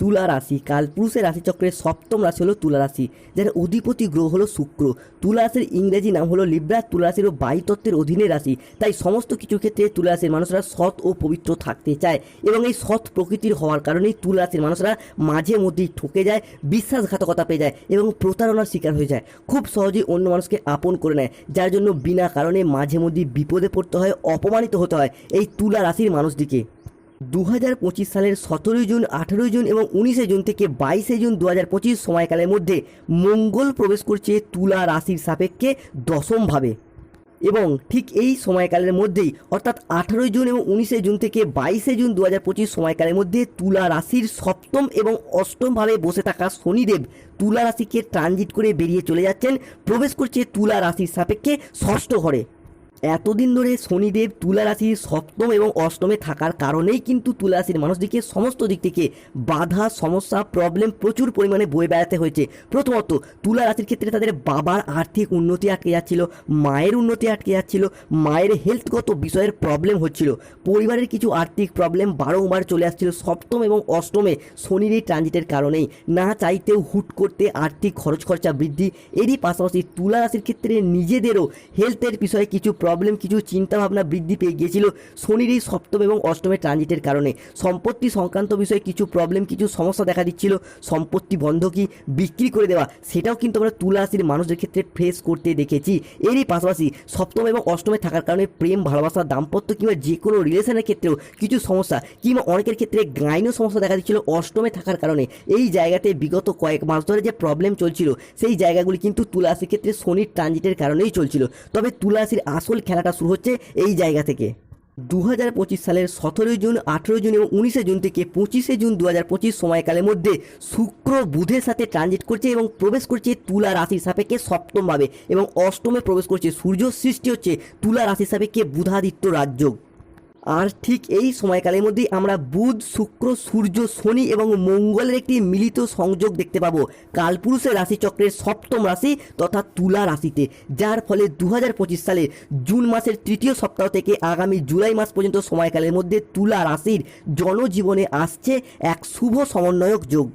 তুলা রাশি। কাল কালপুরুষের রাশিচক্রের সপ্তম রাশি হলো তুলা রাশি, যার অধিপতি গ্রহ হলো শুক্র। তুলা রাশির ইংরেজি নাম হলো লিব্রা। তুলা রাশির ও বায়ুতত্ত্বের অধীনে রাশি, তাই সমস্ত কিছু ক্ষেত্রে তুলা রাশির মানুষরা সৎ ও পবিত্র থাকতে চায় এবং এই সৎ প্রকৃতির হওয়ার কারণেই তুলা রাশির মানুষরা মাঝে মধ্যেই ঠকে যায়, বিশ্বাসঘাতকতা পেয়ে যায় এবং প্রতারণার শিকার হয়ে যায়। খুব সহজেই অন্য মানুষকে আপন করে নেয়, যার জন্য বিনা কারণে মাঝে মধ্যেই বিপদে পড়তে হয়, অপমানিত হতে হয় এই তুলা রাশির মানুষদিকে। দু হাজার পঁচিশ সালের সতেরোই জুন, আঠেরোই জুন এবং উনিশে জুন থেকে বাইশে জুন দু হাজার পঁচিশ সময়কালের মধ্যে মঙ্গল প্রবেশ করছে তুলা রাশির সাপেক্ষে দশমভাবে। এবং ঠিক এই সময়কালের মধ্যেই, অর্থাৎ আঠারোই জুন এবং উনিশে জুন থেকে বাইশে জুন দু হাজার পঁচিশ সময়কালের মধ্যে তুলা রাশির সপ্তম এবং অষ্টমভাবে বসে থাকা শনিদেব তুলা রাশিকে ট্রানজিট করে বেরিয়ে চলে যাচ্ছেন। প্রবেশ করছে তুলা রাশির সাপেক্ষে ষষ্ঠ ঘরে। এতদিন ধরে শনিদেব তুলা রাশির সপ্তম এবং অষ্টমে থাকার কারণেই কিন্তু তুলা রাশির মানুষদিকে সমস্ত দিক থেকে বাধা, সমস্যা প্রবলেম প্রচুর পরিমাণে বয়ে বেড়াতে হয়েছে। প্রথমত তুলা রাশির ক্ষেত্রে তাদের বাবার আর্থিক উন্নতি আটকে যাচ্ছিল, মায়ের উন্নতি আটকে যাচ্ছিল, মায়ের হেলথগত বিষয়ের প্রবলেম হচ্ছিল, পরিবারের কিছু আর্থিক প্রবলেম বারংবার চলে আসছিল সপ্তম এবং অষ্টমে শনির এই ট্রানজিটের কারণেই। না চাইতেও হুট করতে আর্থিক খরচ খরচা বৃদ্ধি, এরই পাশাপাশি তুলা রাশির ক্ষেত্রে নিজেদেরও হেলথের বিষয়ে কিছু প্রবলেম কিছু চিন্তাভাবনা বৃদ্ধি পেয়ে গিয়েছিল শনির এই সপ্তম এবং অষ্টমের ট্রানজিটের কারণে। সম্পত্তি সংক্রান্ত বিষয়ে কিছু প্রবলেম কিছু সমস্যা দেখা দিচ্ছিল। সম্পত্তি বন্ধকি বিক্রি করে দেওয়া, সেটাও কিন্তু আমরা তুলা রাশির ক্ষেত্রে ফেস করতে দেখেছি। এরই পাশাপাশি সপ্তম এবং অষ্টমে থাকার কারণে প্রেম, ভালোবাসা, দাম্পত্য কিংবা যে কোনো রিলেশনের ক্ষেত্রেও কিছু সমস্যা কিংবা অনেকের ক্ষেত্রে গাইনও সমস্যা দেখা দিচ্ছিল অষ্টমে থাকার কারণে। এই জায়গাতে বিগত কয়েক মাস ধরে যে প্রবলেম চলছিল, সেই জায়গাগুলি কিন্তু তুলা রাশির ক্ষেত্রে শনির ট্রানজিটের কারণেই চলছিল। তবে তুলা রাশির আসল খেলাটা শুরু হচ্ছে এই জায়গা থেকে। দু হাজার পঁচিশ সালের সতেরোই জুন, আঠেরোই জুন এবং উনিশে জুন থেকে পঁচিশে জুন দু হাজার পঁচিশ সময়কালের মধ্যে শুক্র বুধের সাথে ট্রানজিট করছে এবং প্রবেশ করছে তুলা রাশির সাপেক্ষে সপ্তমভাবে এবং অষ্টমে প্রবেশ করছে সূর্য সৃষ্টি হচ্ছে তুলা রাশির সাপেক্ষে বুধাদিত্য রাজযোগ। আর ঠিক এই সময়কালের মধ্যেই আমরা বুধ, শুক্র, সূর্য, শনি এবং মঙ্গলের একটি মিলিত সংযোগ দেখতে পাবো। কালপুরুষের রাশিচক্রের সপ্তম রাশি তথা তুলা রাশিতে, যার ফলে দু হাজার পঁচিশ সালে জুন মাসের তৃতীয় সপ্তাহ থেকে আগামী জুলাই মাস পর্যন্ত সময়কালের মধ্যে তুলা রাশির জনজীবনে আসছে এক শুভ সমন্বয়ক যোগ।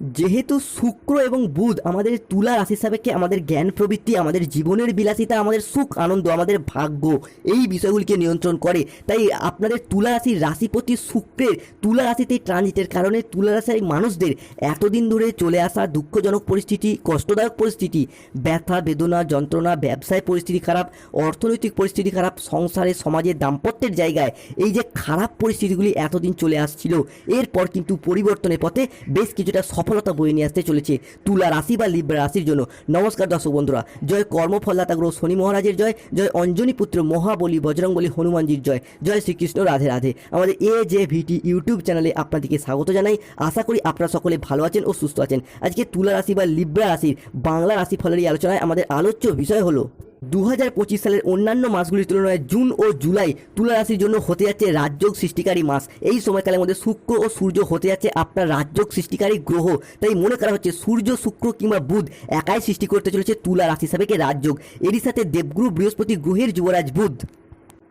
যেহেতু শুক্র এবং বুধ আমাদের তুলা রাশি সাপেক্ষে আমাদের জ্ঞান প্রবৃত্তি, আমাদের জীবনের বিলাসিতা, আমাদের সুখ, আনন্দ, আমাদের ভাগ্য, এই বিষয়গুলিকে নিয়ন্ত্রণ করে। তাই আপনাদের তুলা রাশির রাশিপতি শুক্রের তুলা রাশিতে ট্রানজিটের কারণে তুলা রাশির মানুষদের এতদিন ধরে চলে আসা দুঃখজনক পরিস্থিতি, কষ্টদায়ক পরিস্থিতি, ব্যথা, বেদনা, যন্ত্রণা, ব্যবসায় পরিস্থিতি খারাপ, অর্থনৈতিক পরিস্থিতি খারাপ, সংসারে, সমাজে দাম্পত্যের জায়গায় এই যে খারাপ পরিস্থিতিগুলি এতদিন চলে আসছিল, এরপর কিন্তু পরিবর্তনের পথে বেশ কিছুটা সফলতা বয়ে নিয়ে আসতে চলেছে তুলা রাশি বা লিব্রা রাশির জন্য। নমস্কার দর্শক বন্ধুরা, জয় কর্মফলদাতা গ্রহ শনি মহারাজের জয় জয় অঞ্জনী পুত্র মহাবলী বজরংবলী হনুমানজির জয় জয় শ্রীকৃষ্ণ রাধে রাধে। আমাদের এ জে ভিটি ইউটিউব চ্যানেলে আপনাদেরকে স্বাগত জানাই। আশা করি আপনারা সকলে ভালো আছেন ও সুস্থ আছেন। আজকে তুলা রাশি বা লিব্রা রাশির বাংলা রাশি ফলের এই আলোচনায় আমাদের আলোচ্য বিষয় হলো দু হাজার পঁচিশ সালের অন্যান্য মাসগুলির তুলনায় জুন ও জুলাই তুলা রাশির জন্য হতে যাচ্ছে রাজযোগ সৃষ্টিকারী মাস। এই সময়কালের মধ্যে শুক্র ও সূর্য হতে যাচ্ছে আপনার রাজযোগ সৃষ্টিকারী গ্রহ। তাই মনে করা হচ্ছে সূর্য, শুক্র কিংবা বুধ একাই সৃষ্টি করতে চলেছে তুলা রাশি সাপেক্ষে রাজযোগ। এরই সাথে দেবগুরু, বৃহস্পতি, গ্রহের যুবরাজ বুধ।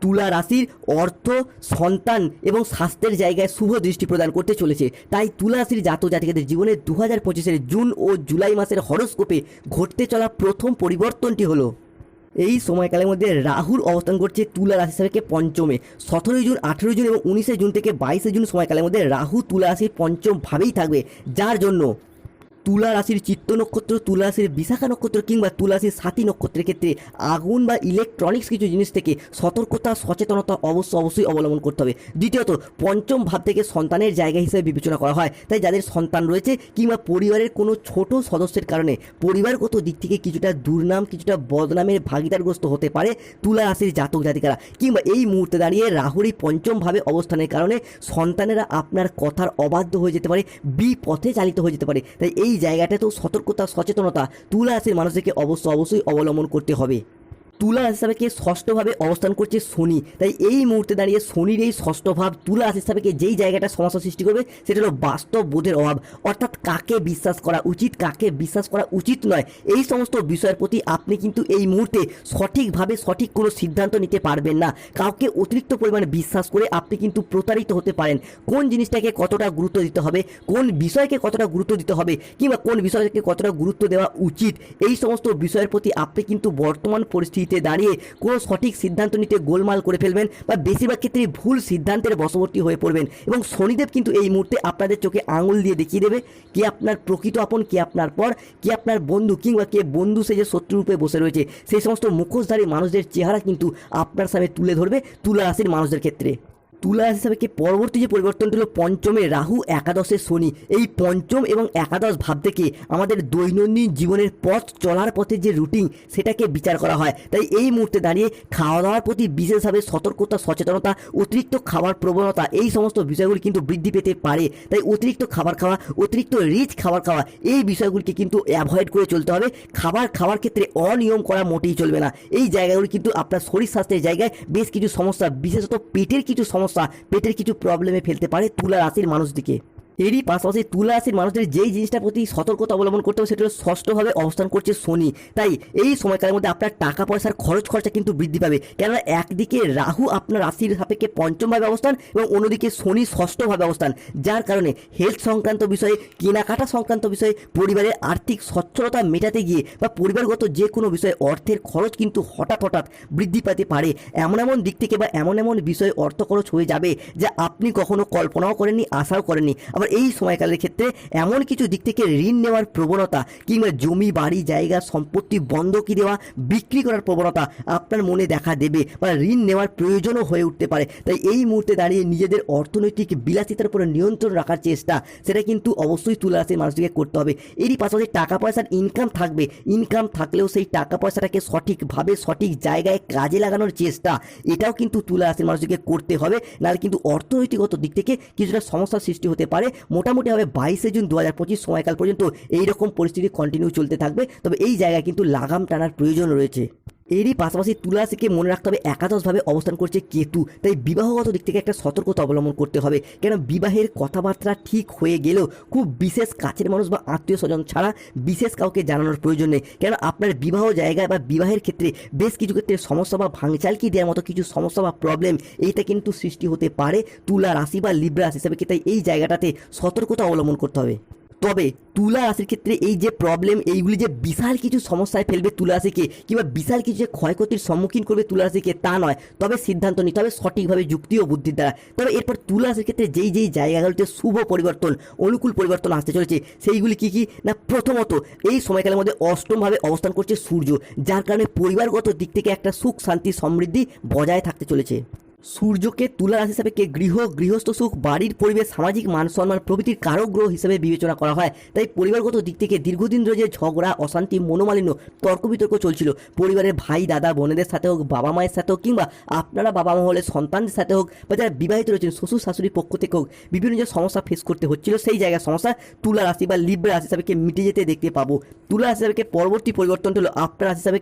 তুলা রাশির অর্থ, সন্তান এবং স্বাস্থ্যের জায়গায় শুভ দৃষ্টি প্রদান করতে চলেছে। তাই তুলা রাশির জাত জাতিকাদের জীবনে দু হাজার জুন ও জুলাই মাসের হরস্কোপে ঘটতে চলা প্রথম পরিবর্তনটি হলো এই সময়কালের মধ্যে রাহুর অবস্থান করছে তুলা রাশি সাপেক্ষে পঞ্চমে। সতেরোই জুন, আঠেরোই জুন এবং উনিশে জুন থেকে বাইশে জুন সময়কালের মধ্যে রাহু তুলা রাশির পঞ্চমভাবেই থাকবে। যার জন্য তুলা রাশির চিত্ত নক্ষত্র, তুলা রাশির বিশাখা নক্ষত্র কিংবা তুলা রাশির সাথী নক্ষত্রের ক্ষেত্রে আগুন বা ইলেকট্রনিক্স কিছু জিনিস থেকে সতর্কতা, সচেতনতা অবশ্য অবশ্যই অবলম্বন করতে হবে। দ্বিতীয়ত, পঞ্চম ভাব থেকে সন্তানের জায়গা হিসেবে বিবেচনা করা হয়। তাই যাদের সন্তান রয়েছে কিংবা পরিবারের কোনো ছোট সদস্যের কারণে পরিবারগত দিক থেকে কিছুটা দুর্নাম, কিছুটা বদনামের ভাগিদারগ্রস্ত হতে পারে তুলা রাশির জাতক জাতিকারা। কিংবা এই মুহূর্তে দাঁড়িয়ে রাহুর এই পঞ্চম ভাবে অবস্থানের কারণে সন্তানেরা আপনার কথার অবাধ্য হয়ে যেতে পারে, বিপথে চালিত হয়ে যেতে পারে। তাই এই জায়গাটাতেও সতর্কতা সচেতনতা তুলা রাশির মানুষদেরকে অবশ্য অবশ্যই অবলম্বন করতে হবে। তুলা সাপেকে ষষ্ঠভাবে অবস্থান করছে শনি। তাই এই মুহূর্তে দাঁড়িয়ে শনির এই ষষ্ঠ ভাব তুলা সাপেকে যেই জায়গাটা সমস্যা সৃষ্টি করবে, সেটা হলো বাস্তব বোধের অভাব। অর্থাৎ কাকে বিশ্বাস করা উচিত, কাকে বিশ্বাস করা উচিত নয়, এই সমস্ত বিষয়ের প্রতি আপনি কিন্তু এই মুহূর্তে সঠিকভাবে সঠিক কোনো সিদ্ধান্ত নিতে পারবেন না। কাউকে অতিরিক্ত পরিমাণে বিশ্বাস করে আপনি কিন্তু প্রতারিত হতে পারেন। কোন জিনিসটাকে কতটা গুরুত্ব দিতে হবে, কোন বিষয়কে কতটা গুরুত্ব দিতে হবে, কিংবা কোন বিষয়কে কতটা গুরুত্ব দেওয়া উচিত, এই সমস্ত বিষয়ের প্রতি আপনি কিন্তু বর্তমান পরিস্থিতিতে দাঁড়িয়ে কোনো সঠিক সিদ্ধান্ত নিতে গোলমাল করে ফেলবেন বা বেশিরভাগ ক্ষেত্রে ভুল সিদ্ধান্তের বশবর্তী হয়ে পড়বেন। এবং শনিদেব কিন্তু এই মুহূর্তে আপনাদের চোখে আঙুল দিয়ে দেখিয়ে দেবে কে আপনার প্রকৃত আপন, কে আপনার পর, কে আপনার বন্ধু কিংবা কে বন্ধু সে যে শত্রুরূপে বসে রয়েছে। সেই সমস্ত মুখোশধারী মানুষদের চেহারা কিন্তু আপনার সামনে তুলে ধরবে তুলা রাশির মানুষদের ক্ষেত্রে। তুলা রাশি হিসাবে কি পরবর্তী যে পরিবর্তনটি হলো পঞ্চমে রাহু, একাদশে শনি। এই পঞ্চম এবং একাদশ ভাব থেকে আমাদের দৈনন্দিন জীবনের পথ চলার পথে যে রুটিন সেটাকে বিচার করা হয়। তাই এই মুহূর্তে দাঁড়িয়ে খাওয়া দাওয়ার প্রতি বিশেষভাবে সতর্কতা, সচেতনতা, অতিরিক্ত খাবার প্রবণতা, এই সমস্ত বিষয়গুলি কিন্তু বৃদ্ধি পেতে পারে। তাই অতিরিক্ত খাবার খাওয়া, অতিরিক্ত রিচ খাবার খাওয়া, এই বিষয়গুলিকে কিন্তু অ্যাভয়েড করে চলতে হবে। খাবার খাওয়ার ক্ষেত্রে অনিয়ম করা মোটেই চলবে না। এই জায়গাগুলি কিন্তু আপনার শরীর স্বাস্থ্যের জায়গায় বেশ কিছু সমস্যা, বিশেষত পেটের কিছু সমস্যা পেটের কিছু প্রবলেমে ফেলতে পারে তুলা রাশির মানুষদিকে এরই পাশাপাশি তুলা রাশির মানুষদের যেই জিনিসটার প্রতি সতর্কতা অবলম্বন করতে হবে, সেটা ষষ্ঠভাবে অবস্থান করছে শনি। তাই এই সময়কালের মধ্যে আপনার টাকা পয়সার খরচ খরচা কিন্তু বৃদ্ধি পাবে। কেননা একদিকে রাহু আপনার রাশির সাপেক্ষে পঞ্চমভাবে অবস্থান এবং অন্যদিকে শনি ষষ্ঠভাবে অবস্থান। যার কারণে হেলথ সংক্রান্ত বিষয়ে, কেনাকাটা সংক্রান্ত বিষয়ে, পরিবারের আর্থিক সচ্ছলতা মেটাতে গিয়ে বা পরিবারগত যে কোনো বিষয়ে অর্থের খরচ কিন্তু হঠাৎ হঠাৎ বৃদ্ধি পেতে পারে। এমন এমন দিক থেকে বা এমন এমন বিষয়ে অর্থ খরচ হয়ে যাবে যা আপনি কখনো কল্পনাও করেননি, আশাও করেননি। আবার এই সময়কালের ক্ষেত্রে এমন কিছু দিক থেকে ঋণ নেওয়ার প্রবণতা কিংবা জমি, বাড়ি, জায়গা, সম্পত্তি বন্ধকি দেওয়া, বিক্রি করার প্রবণতা আপনার মনে দেখা দেবে বা ঋণ নেওয়ার প্রয়োজনও হয়ে উঠতে পারে। তাই এই মুহূর্তে দাঁড়িয়ে নিজেদের অর্থনৈতিক বিলাসিতার উপরে নিয়ন্ত্রণ রাখার চেষ্টা, সেটা কিন্তু অবশ্যই তুলে আসে মানুষটিকে করতে হবে। এরই পাশাপাশি টাকা পয়সার ইনকাম থাকবে। ইনকাম থাকলেও সেই টাকা পয়সাটাকে সঠিকভাবে, সঠিক জায়গায় কাজে লাগানোর চেষ্টা, এটাও কিন্তু তুলে আসে মানুষটিকে করতে হবে। নাহলে কিন্তু অর্থনৈতিকগত দিক থেকে কিছুটা সমস্যার সৃষ্টি হতে পারে। মোটামুটিভাবে বাইশে জুন দু হাজার পঁচিশ সময়কাল পর্যন্ত এইরকম পরিস্থিতি কন্টিনিউ চলতে থাকবে। তবে এই জায়গায় কিন্তু লাগাম টানার প্রয়োজন রয়েছে। এরই পাশাপাশি তুলা মনে রাখতে হবে, একাদশভাবে অবস্থান করছে কেতু। তাই বিবাহগত দিক থেকে একটা সতর্কতা অবলম্বন করতে হবে। কেন? বিবাহের কথাবার্তা ঠিক হয়ে গেলেও খুব বিশেষ কাছের মানুষ বা আত্মীয় স্বজন ছাড়া বিশেষ কাউকে জানানোর প্রয়োজন নেই। কেন? আপনার বিবাহ জায়গায় বা বিবাহের ক্ষেত্রে বেশ কিছু ক্ষেত্রে সমস্যা বা ভাঙচালকি দেওয়ার মতো কিছু সমস্যা বা প্রবলেম এইটা কিন্তু সৃষ্টি হতে পারে তুলা রাশি বা লিব্রা রাশি হিসাবে। কি তাই এই জায়গাটাতে সতর্কতা অবলম্বন করতে হবে। তবে তুলা রাশির ক্ষেত্রে এই যে প্রবলেম এইগুলি যে বিশাল কিছু সমস্যায় ফেলবে তুলা রাশিকে, কিংবা বিশাল কিছু যে ক্ষয়ক্ষতির সম্মুখীন করবে তুলা রাশিকে, তা নয়। তবে সিদ্ধান্ত নিতে হবে সঠিকভাবে যুক্তি ও বুদ্ধির দ্বারা। তবে এরপর তুলা রাশির ক্ষেত্রে যেই যেই জায়গাগুলিতে শুভ পরিবর্তন, অনুকূল পরিবর্তন আসতে চলেছে, সেইগুলি কি কি? না, প্রথমত এই সময়কালের মধ্যে অষ্টমভাবে অবস্থান করছে সূর্য, যার কারণে পরিবারগত দিক থেকে একটা সুখ, শান্তি, সমৃদ্ধি বজায় থাকতে চলেছে। সূর্যকে তুলা রাশি হিসাবে কে গৃহ, গৃহস্থ সুখ, বাড়ির পরিবেশ, সামাজিক মান সম্মান প্রভৃতির কারক গ্রহ হিসেবে বিবেচনা করা হয়। তাই পরিবারগত দিক থেকে দীর্ঘদিন ধরে যে ঝগড়া, অশান্তি, মনোমালিন্য, তর্ক বিতর্ক চলছিল, পরিবারের ভাই, দাদা, বোনেদের সাথে হোক, বাবা মায়ের সাথে হোক, কিংবা আপনারা বাবা মা হলে সন্তানদের সাথে হোক, বা যারা বিবাহিত রয়েছেন, শ্বশুর শাশুড়ির পক্ষ থেকে হোক, বিভিন্ন যে সমস্যা ফেস করতে হচ্ছিল, সেই জায়গায় সমস্যা তুলা রাশি বা লিব্রা রাশি হিসাবে মিটে যেতে দেখতে পাবো। তুলা রাশি হিসাবে পরবর্তী পরিবর্তন হলো আপনার রাশি হিসাবে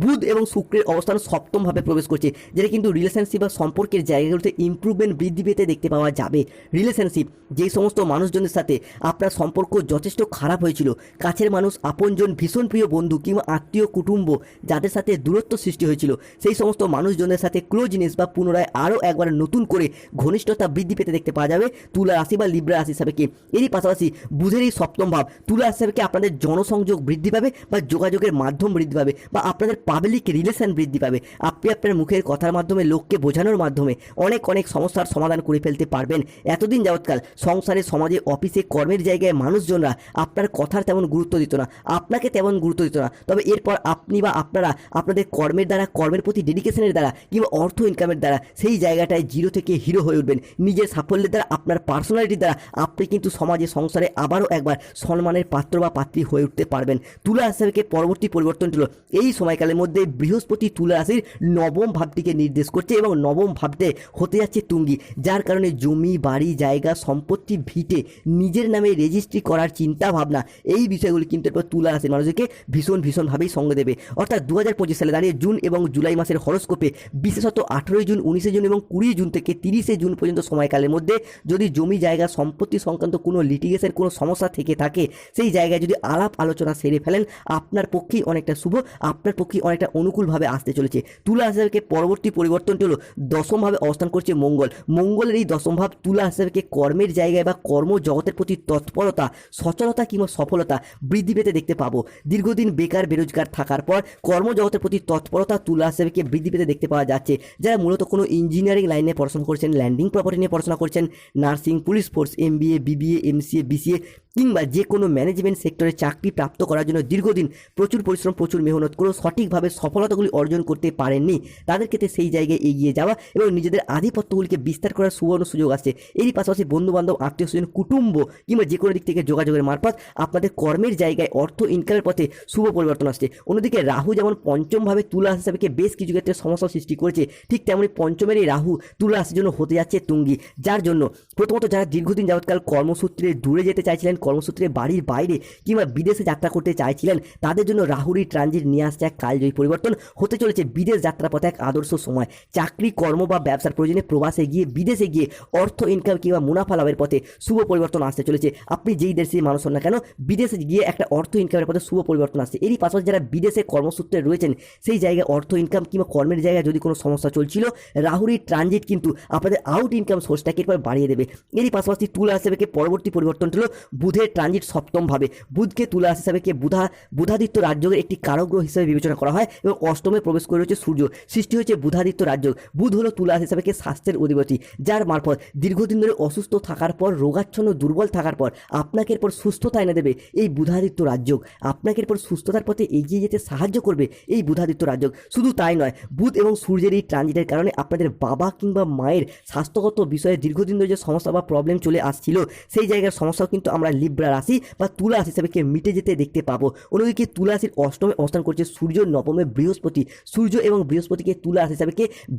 বুধ এবং শুক্রের অবস্থান সপ্তমভাবে প্রবেশ করছে, যেটা কিন্তু রিলেশনশিপ বা সম্পর্কের জায়গাগুলোতে ইমপ্রুভমেন্ট বৃদ্ধি পেতে দেখতে পাওয়া যাবে। রিলেশনশিপ যেই সমস্ত মানুষজনের সাথে আপনার সম্পর্ক যথেষ্ট খারাপ হয়েছিল, কাছের মানুষ, আপনজন, ভীষণ প্রিয় বন্ধু কিংবা আত্মীয়, কুটুম্ব, যাদের সাথে দূরত্ব সৃষ্টি হয়েছিল, সেই সমস্ত মানুষজনের সাথে ক্লোজনেস বা পুনরায় আরও একবার নতুন করে ঘনিষ্ঠতা বৃদ্ধি পেতে দেখতে পাওয়া যাবে তুলা রাশি বা লিব্রা রাশি হিসাবে এরই পাশাপাশি বুধের এই সপ্তম ভাব, তুলা রাশি হিসাবে কি আপনাদের জনসংযোগ বৃদ্ধি পাবে বা যোগাযোগের মাধ্যম বৃদ্ধি পাবে বা আপনাদের পাবলিক রিলেশন বৃদ্ধি পাবে। আপনি আপনার মুখের কথার মাধ্যমে লোককে বোঝানোর মাধ্যমে অনেক অনেক সমস্যার সমাধান করে ফেলতে পারবেন। এতদিন যাবৎকাল সংসারে, সমাজে, অফিসে, কর্মের জায়গায় মানুষজনরা আপনার কথার তেমন গুরুত্ব দিত না, আপনাকে তেমন গুরুত্ব দিত না। তবে এরপর আপনি বা আপনারা আপনাদের কর্মের দ্বারা, কর্মের প্রতি ডেডিকেশনের দ্বারা কিংবা অর্থ ইনকামের দ্বারা সেই জায়গাটায় জিরো থেকে হিরো হয়ে উঠবেন। নিজের সাফল্যের দ্বারা, আপনার পার্সোনালিটির দ্বারা আপনি কিন্তু সমাজে, সংসারে আবারও একবার সম্মানের পাত্র বা পাত্রী হয়ে উঠতে পারবেন। তুলা রাশিকে পরবর্তী পরিবর্তন হলো, এই সময়কালের মধ্যে বৃহস্পতি তুলা রাশির নবম ভাবটিকে নির্দেশ করছে এবং নবম নবম ভাবতে হতে যাচ্ছে তুঙ্গি, যার কারণে জমি, বাড়ি, জায়গা, সম্পত্তি ভিটে নিজের নামে রেজিস্ট্রি করার চিন্তা ভাবনা এই বিষয়গুলি কিন্তু এরপর তুলা রাশির মানুষকে ভীষণ, ভীষণভাবেই সঙ্গে দেবে। অর্থাৎ দু হাজার পঁচিশ সালে দাঁড়িয়ে জুন এবং জুলাই মাসের হরস্কোপে বিশেষত আঠেরোই জুন, উনিশে জুন এবং কুড়ি জুন থেকে তিরিশে জুন পর্যন্ত সময়কালের মধ্যে যদি জমি, জায়গা, সম্পত্তি সংক্রান্ত কোনো লিটিগেশনের কোনো সমস্যা থেকে থাকে, সেই জায়গায় যদি আলাপ আলোচনা সেরে ফেলেন, আপনার পক্ষেই অনেকটা শুভ, আপনার পক্ষেই অনেকটা অনুকূলভাবে আসতে চলেছে। তুলা হিসাবে পরবর্তী পরিবর্তনটি হলো দশমভাবে অবস্থান করছে মঙ্গল। মঙ্গলের এই দশম ভাব তুলা হিসাবে কর্মের জায়গায় বা কর্মজগতের প্রতি তৎপরতা, সচলতা কিংবা সফলতা বৃদ্ধি পেতে দেখতে পাবো। দীর্ঘদিন বেকার, বেরোজগার থাকার পর কর্মজগতের প্রতি তৎপরতা তুলা হিসাবে বৃদ্ধি পেতে দেখতে পাওয়া যাচ্ছে। যারা মূলত কোনো ইঞ্জিনিয়ারিং লাইনে পড়াশোনা করছেন ল্যান্ডিং প্রপার্টি নিয়ে পড়াশোনা করছেন nursing police force MBA BBA MCA BCA কিংবা যে কোনো ম্যানেজমেন্ট সেক্টরে চাকরি প্রাপ্ত করার জন্য দীর্ঘদিন প্রচুর পরিশ্রম, প্রচুর মেহনত করেও সঠিকভাবে সফলতাগুলি অর্জন করতে পারেননি। তাদের ক্ষেত্রে সেই জায়গায় এগিয়ে যাওয়া এবং নিজেদের আধিপত্যগুলিকে বিস্তার করার সুবর্ণ সুযোগ আসছে। এরই পাশাপাশি বন্ধুবান্ধব, আত্মীয় স্বজন, কুটুম্ব কিংবা যে কোনো দিক থেকে যোগাযোগের মারফত আপনাদের কর্মের জায়গায় অর্থ ইনকামের পথে শুভ পরিবর্তন আসছে। অন্যদিকে রাহু যেমন পঞ্চমভাবে তুলা হিসাবে বেশ কিছু ক্ষেত্রে সমস্যা সৃষ্টি করেছে। ঠিক তেমনি পঞ্চমের এই রাহু তুলা জন্য হতে যাচ্ছে তুঙ্গি। যার জন্য প্রথমত যারা দীর্ঘদিন যাবৎকাল কর্মসূত্রে দূরে যেতে চাইছিলেন কর্মসূত্রে বাড়ির বাইরে কিংবা বিদেশে যাত্রা করতে চাইছিলেন, তাদের জন্য রাহুরি ট্রানজিট নিয়ে আসছে এক কালজয়ী পরিবর্তন। হতে চলেছে বিদেশ যাত্রা পথে এক আদর্শ সময়। চাকরি, কর্ম বা ব্যবসার প্রয়োজনে প্রবাসে গিয়ে, বিদেশে গিয়ে অর্থ ইনকাম কিংবা মুনাফা লাভের পথে শুভ পরিবর্তন আসতে চলেছে। আপনি যেই দেশে মানুষ হন না কেন, বিদেশে গিয়ে একটা অর্থ ইনকামের পথে শুভ পরিবর্তন আসছে। এরই পাশাপাশি যারা বিদেশে কর্মসূত্রে রয়েছেন, সেই জায়গায় অর্থ ইনকাম কিংবা কর্মের জায়গায় যদি কোনো সমস্যা চলছিল রাহুরই ট্রানজিট কিন্তু আপনাদের আউট ইনকাম সোর্সটাকে এরপর বাড়িয়ে দেবে। এরই পাশাপাশি তুলা হিসেবে পরবর্তী পরিবর্তন হলো বুধের ট্রানজিট সপ্তমভাবে। বুধকে তুলা হিসাবে বুধা, বুধাদিত্য রাজ্যের একটি কারগ্রহ হিসেবে বিবেচনা করা হয় এবং অষ্টমে প্রবেশ করে রয়েছে সূর্য। সৃষ্টি হয়েছে বুধাদিত্য রাজ্য বুধ হলো তুলা হিসাবে স্বাস্থ্যের অধিপতি, যার মারফত দীর্ঘদিন ধরে অসুস্থ থাকার পর, রোগাচ্ছন্ন, দুর্বল থাকার পর, আপনাকে এরপর সুস্থতা এনে দেবে এই বুধাদিত্য রাজ্য আপনাকে এরপর সুস্থতার পথে এগিয়ে যেতে সাহায্য করবে এই বুধাদিত্য রাজ্য শুধু তাই নয়, বুধ এবং সূর্যের এই ট্রানজিটের কারণে আপনাদের বাবা কিংবা মায়ের স্বাস্থ্যগত বিষয়ে দীর্ঘদিন ধরে যে সমস্যা বা প্রবলেম চলে আসছিল, সেই জায়গার সমস্যাও কিন্তু আমরা লিব্রা রাশি বা তুলা রাশি হিসাবে মিটে যেতে দেখতে পাবো। অন্যদিকে তুলা রাশির অষ্টমে অবস্থান করছে সূর্য, নবমে বৃহস্পতি। সূর্য এবং বৃহস্পতিকে তুলা রাশি হিসাবে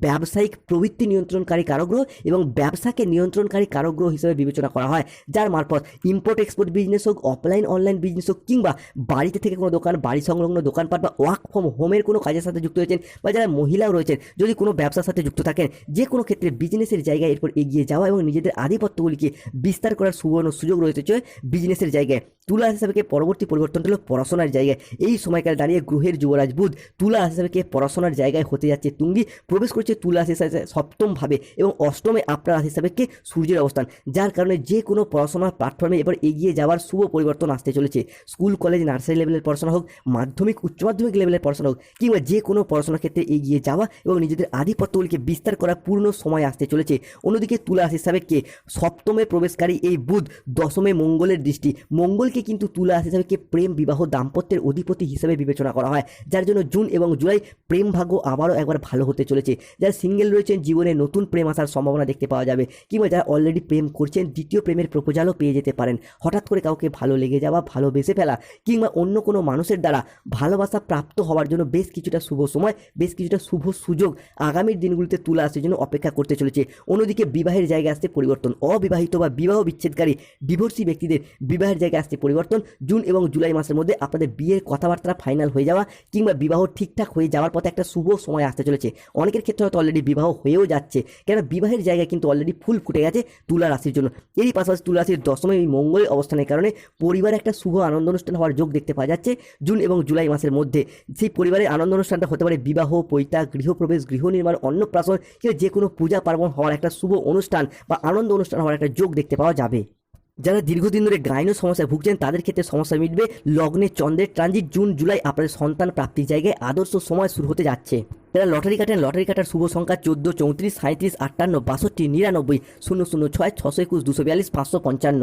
ব্যবসায়িক প্রবৃত্তি নিয়ন্ত্রণকারী কারগ্রহ এবং ব্যবসাকে নিয়ন্ত্রণকারী কারগ্রহ হিসেবে বিবেচনা করা হয়। যার মারফত ইম্পোর্ট এক্সপোর্ট বিজনেস হোক অফলাইন অনলাইন বিজনেস হোক কিংবা বাড়িতে থেকে কোনো দোকান, বাড়ি সংলগ্ন দোকানপাট বা ওয়ার্ক ফ্রম হোমের কোনো কাজের সাথে যুক্ত হয়েছেন বা যারা মহিলাও রয়েছেন, যদি কোনো ব্যবসার সাথে যুক্ত থাকেন, যে কোনো ক্ষেত্রে বিজনেসের জায়গায় এরপর এগিয়ে যাওয়া এবং নিজেদের আধিপত্যগুলিকে বিস্তার করার সুবর্ণ সুযোগ রয়েছে। বিজনেসের জায়গায়। তুলা হিসাবে পরবর্তী পরিবর্তনটা হলো পড়াশোনার জায়গায়। এই সময়কাল দাঁড়িয়ে গ্রহের যুবরাজ বুধ তুলা হিসাবে পড়াশোনার জায়গায় হতে যাচ্ছে তুঙ্গি। প্রবেশ করছে তুলা হিসাবে সপ্তমভাবে এবং অষ্টমে আপনার হিসাবে কে সূর্যের অবস্থান। যার কারণে যে কোনো পড়াশোনার প্ল্যাটফর্মে এবার এগিয়ে যাওয়ার শুভ পরিবর্তন আসতে চলেছে। স্কুল, কলেজ, নার্সারি লেভেলের পড়াশোনা হোক, মাধ্যমিক, উচ্চ মাধ্যমিক লেভেলের পড়াশোনা হোক, কিংবা যে কোনো পড়াশোনার ক্ষেত্রে এগিয়ে যাওয়া এবং নিজেদের আধিপত্যগুলিকে বিস্তার করার পূর্ণ সময় আসতে চলেছে। অন্যদিকে তুলা হিসাবে কে সপ্তমে প্রবেশকারী এই বুধ দশমে মঙ্গলের দৃষ্টি। মঙ্গলকে কিন্তু তুলা হিসাবে কে প্রেম বিবাহ দাম্পত্যের অধিপতি হিসেবে বিবেচনা করা হয়। যার জন্য জুন এবং জুলাই প্রেম ভাগ্য আবারও একবার ভালো হতে চলেছে। যারা সিঙ্গেল রয়েছেন, জীবনে নতুন প্রেম আসার সম্ভাবনা দেখতে পাওয়া যাবে। কিংবা যারা অলরেডি প্রেম করছেন, দ্বিতীয় প্রেমের প্রপোজালও পেয়ে যেতে পারেন। হঠাৎ করে কাউকে ভালো লেগে যাওয়া ভালোবেসে ফেলা কিংবা অন্য কোনো মানুষের দ্বারা ভালোবাসা প্রাপ্ত হওয়ার জন্য বেশ কিছুটা শুভ সময়, বেশ কিছুটা শুভ সুযোগ আগামীর দিনগুলিতে তুলে আসার জন্য অপেক্ষা করতে চলেছে। অন্যদিকে বিবাহের জায়গায় আসতে পরিবর্তন, অবিবাহিত বা বিবাহ বিচ্ছেদকারী ডিভোর্সি ব্যক্তিদের বিবাহের জায়গায় আসতে পরিবর্তন জুন এবং জুলাই মাসের মধ্যে আপনাদের বিয়ের কথাবার্তা ফাইনাল হয়ে যাওয়া কিংবা বিবাহ ঠিকঠাক হয়ে যাওয়ার পথে একটা শুভ সময় আসতে চলেছে। অনেকের ক্ষেত্রে হয়তো অলরেডি বিবাহ হয়েও যাচ্ছে কেন বিবাহের জায়গায় কিন্তু অলরেডি ফুল ফুটে গেছে তুলা রাশির জন্য। এরই পাশাপাশি তুলা রাশির দশমে এই মঙ্গলের অবস্থানের কারণে পরিবারে একটা শুভ আনন্দ অনুষ্ঠান হওয়ার যোগ দেখতে পাওয়া যাচ্ছে জুন এবং জুলাই মাসের মধ্যে। সেই পরিবারের আনন্দ অনুষ্ঠানটা হতে পারে বিবাহ, পৈতা, গৃহপ্রবেশ গৃহ নির্মাণ অন্নপ্রাশন কিংবা যে কোনো পূজা পার্বণ হওয়ার একটা শুভ অনুষ্ঠান বা আনন্দ অনুষ্ঠান হওয়ার একটা যোগ দেখতে পাওয়া যাবে। যারা দীর্ঘদিন ধরে গ্রাইন সমস্যায় ভুগছেন, তাদের ক্ষেত্রে সমস্যা মিটবে। লগ্নে চন্দ্রের ট্রানজিট জুন, জুলাই আপনাদের সন্তান প্রাপ্তির জায়গায় আদর্শ সময় শুরু হতে যাচ্ছে। যারা লটারি কাটেন, লটারি কাটার শুভ সংখ্যা চোদ্দ, চৌত্রিশ সাঁত্রিশ আটান্ন, বাষট্টি, নিরানব্বই, শূন্য শূন্য, ছয়, ছশো একুশ, দুশো বিয়াল্লিশ, পাঁচশো পঞ্চান্ন।